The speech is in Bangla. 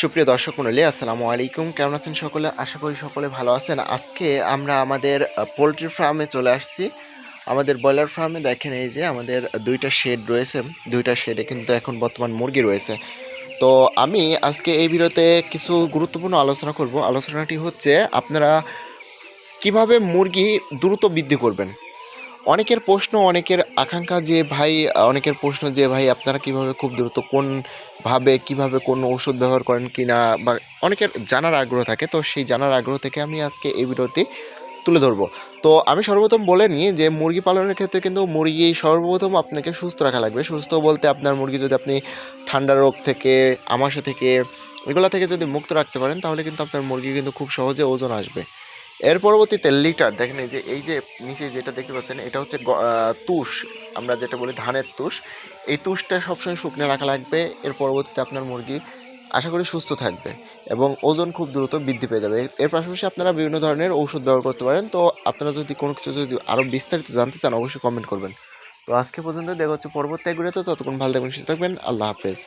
সুপ্রিয় দর্শক মণ্ডলী, আসসালামু আলাইকুম। কেমন আছেন সকলে? আশা করি সকলে ভালো আছেন। আজকে আমরা আমাদের পোলট্রি ফার্মে চলে আসছি। আমাদের ব্রয়লার ফার্মে দেখেন এই যে আমাদের দুইটা শেড রয়েছে। দুইটা শেডে কিন্তু এখন বর্তমান মুরগি রয়েছে। তো আমি আজকে এই ভিডিওতে কিছু গুরুত্বপূর্ণ আলোচনা করব। আলোচনাটি হচ্ছে, আপনারা কীভাবে মুরগি দ্রুত বৃদ্ধি করবেন? অনেকের প্রশ্ন, অনেকের আকাঙ্ক্ষা যে ভাই, অনেকের প্রশ্ন যে ভাই, আপনারা কীভাবে খুব দ্রুত কোন ভাবে, কীভাবে কোন ওষুধ ব্যবহার করেন কি না বা অনেকের জানার আগ্রহ থাকে। তো সেই জানার আগ্রহ থেকে আমি আজকে এই ভিডিওতে তুলে ধরবো। তো আমি সর্বপ্রথম বলে নিই যে, মুরগি পালনের ক্ষেত্রে কিন্তু মুরগি সর্বপ্রথম আপনাকে সুস্থ রাখা লাগবে। সুস্থ বলতে আপনার মুরগি যদি আপনি ঠান্ডা রোগ থেকে আমাশা থেকে, এগুলো থেকে যদি মুক্ত রাখতে পারেন, তাহলে কিন্তু আপনার মুরগি কিন্তু খুব সহজে ওজন আসবে। এর পরবর্তীতে লিটার, দেখেন এই যে এই যে নিচে যেটা দেখতে পাচ্ছেন, এটা হচ্ছে তুষ, আমরা যেটা বলি ধানের তুষ। এই তুষটা সবসময় শুকনো রাখা লাগবে, এর পরবর্তীতে আপনার মুরগি আশা করি সুস্থ থাকবে এবং ওজন খুব দ্রুত বৃদ্ধি পেয়ে যাবে। এর পাশাপাশি আপনারা বিভিন্ন ধরনের ঔষধ ব্যবহার করতে পারেন। তো আপনারা যদি কোনো কিছু যদি আরও বিস্তারিত জানতে চান, অবশ্যই কমেন্ট করবেন। তো আজকে পর্যন্ত দেখা হচ্ছে পরবর্তী এক তো, ততক্ষণ ভালো থাকবেন, সুস্থ থাকবেন, আল্লাহ হাফেজ।